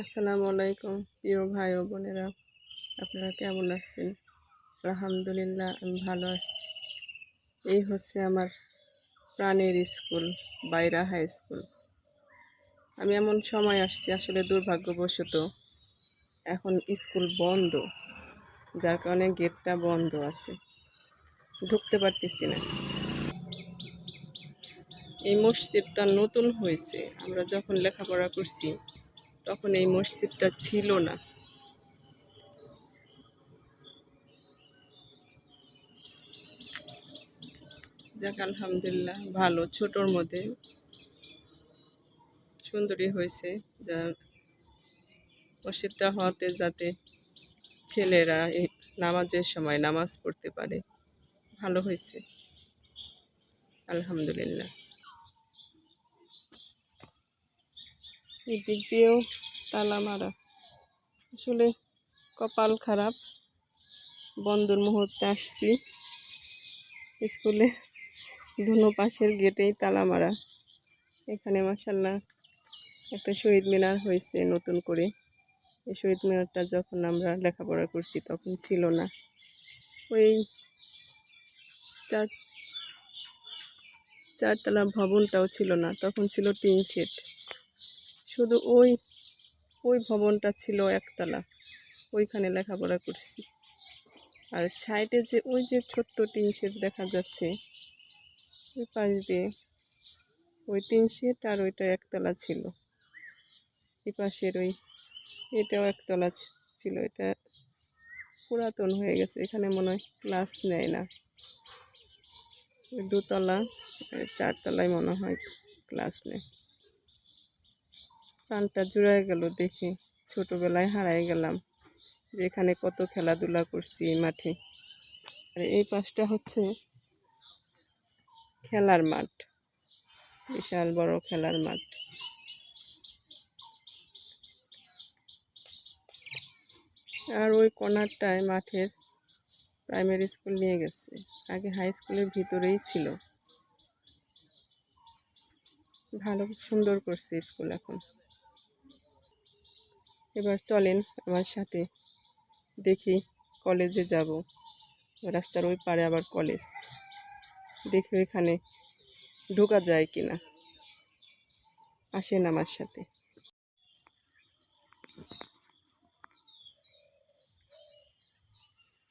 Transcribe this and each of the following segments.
আসসালামু আলাইকুম, প্রিয় ভাই ও বোনেরা। আপনারা কেমন আছেন? আলহামদুলিল্লাহ, আমি ভালো আছি। এই হচ্ছে আমার প্রাণের স্কুল, বাইরা হাই স্কুল। আমি এমন সময় আসছি, আসলে দুর্ভাগ্যবশত এখন স্কুল বন্ধ, যার কারণে গেটটা বন্ধ আছে। ঢুকতে পারতেছি না। এই মসজিদটা নতুন হয়েছে, আমরা যখন লেখাপড়া করছি তখন এই মসজিদটা ছিল না। যাক, আলহামদুলিল্লাহ, ভালো। ছোটোর মধ্যে সুন্দরী হয়েছে যা মসজিদটা হওয়াতে যাতে ছেলেরা এই নামাজের সময় নামাজ পড়তে পারে। ভালো হয়েছে। আলহামদুলিল্লাহ। এই দিক দিয়েও তালা মারা। আসলে কপাল খারাপ। বন্ধুর মুহূর্তে আসছি। স্কুলে ধুনো পাশের গেটেই তালা মারা। এখানে মাসাল্লাহ একটা শহীদ মিনার হয়েছে নতুন করে। এই শহীদ মিনারটা যখন আমরা লেখাপড়া করছি তখন ছিল না। ওই চার, চারতলা ভবনটাও ছিল না, তখন ছিল টিন শেড। শুধু ওই ওই ভবনটা ছিল একতলা। ওইখানে লেখাপড়া করছি। আর সাইডে যে ওই যে ছোট্ট টিন শেড দেখা যাচ্ছে, ওই পাশ দিয়ে ওই টিন শেড আর ওইটা একতলা ছিল। এই পাশের ওই, এটাও একতলা ছিল। এটা পুরাতন হয়ে গেছে। এখানে মনে হয় ক্লাস নেয় না। দুতলা, চারতলায় মনে হয় ক্লাস নেয়। প্রাণটা জুড়ায় গেল দেখি। ছোটোবেলায় হারাই গেলাম যে এখানে কত খেলাধুলা করছি এই মাঠে। আর এই পাশটা হচ্ছে খেলার মাঠ। বিশাল বড় খেলার মাঠ। আর ওই কর্নারটায় মাঠের প্রাইমারি স্কুল নিয়ে গেছে। আগে হাই স্কুলের ভিতরেই ছিল। ভালো, সুন্দর করছে স্কুল এখন। এবার চলেন আমার সাথে। দেখি কলেজে যাব। রাস্তার ওই পারে আবার কলেজ। দেখি ওইখানে ঢোকা যায় কি না আসেন আমার সাথে।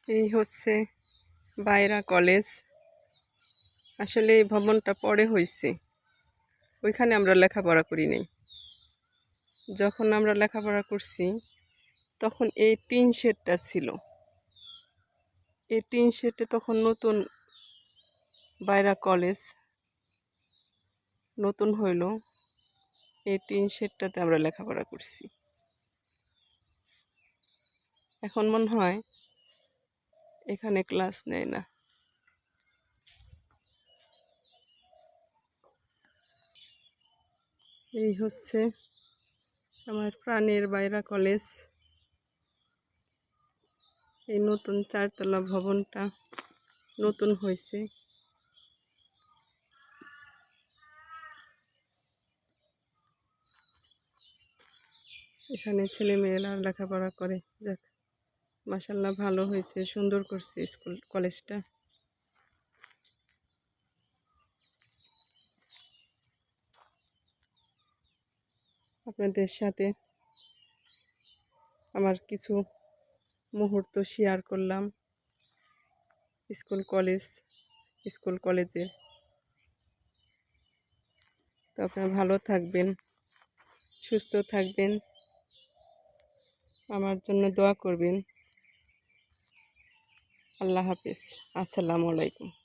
এই হচ্ছে বাইরা কলেজ। আসলে এই ভবনটা পরে হয়েছে ওইখানে আমরা লেখাপড়া করি নাই। যখন আমরা লেখাপড়া করছি, তখন এই টিন শেডটা ছিল। এই টিন শেডে তখন নতুন বাইরা কলেজ নতুন হইল। এই টিন শেডটাতে আমরা লেখাপড়া করছি। এখন মনে হয় এখানে ক্লাস নেয় না। এই হচ্ছে আমার প্রাণের বাইরা কলেজ। এই নতুন চারতলা ভবনটা নতুন হয়েছে। এখানে ছেলে মেয়েরা লেখাপড়া করে। যাক মাসাল্লাহ ভালো হয়েছে, সুন্দর করছে স্কুল, কলেজটা। আপনাদের সাথে আমার কিছু মুহূর্ত শেয়ার করলাম স্কুল কলেজ, স্কুল কলেজে। তো আপনারা ভালো থাকবেন, সুস্থ থাকবেন, আমার জন্য দোয়া করবেন। আল্লাহ হাফিজ। আসসালামু আলাইকুম।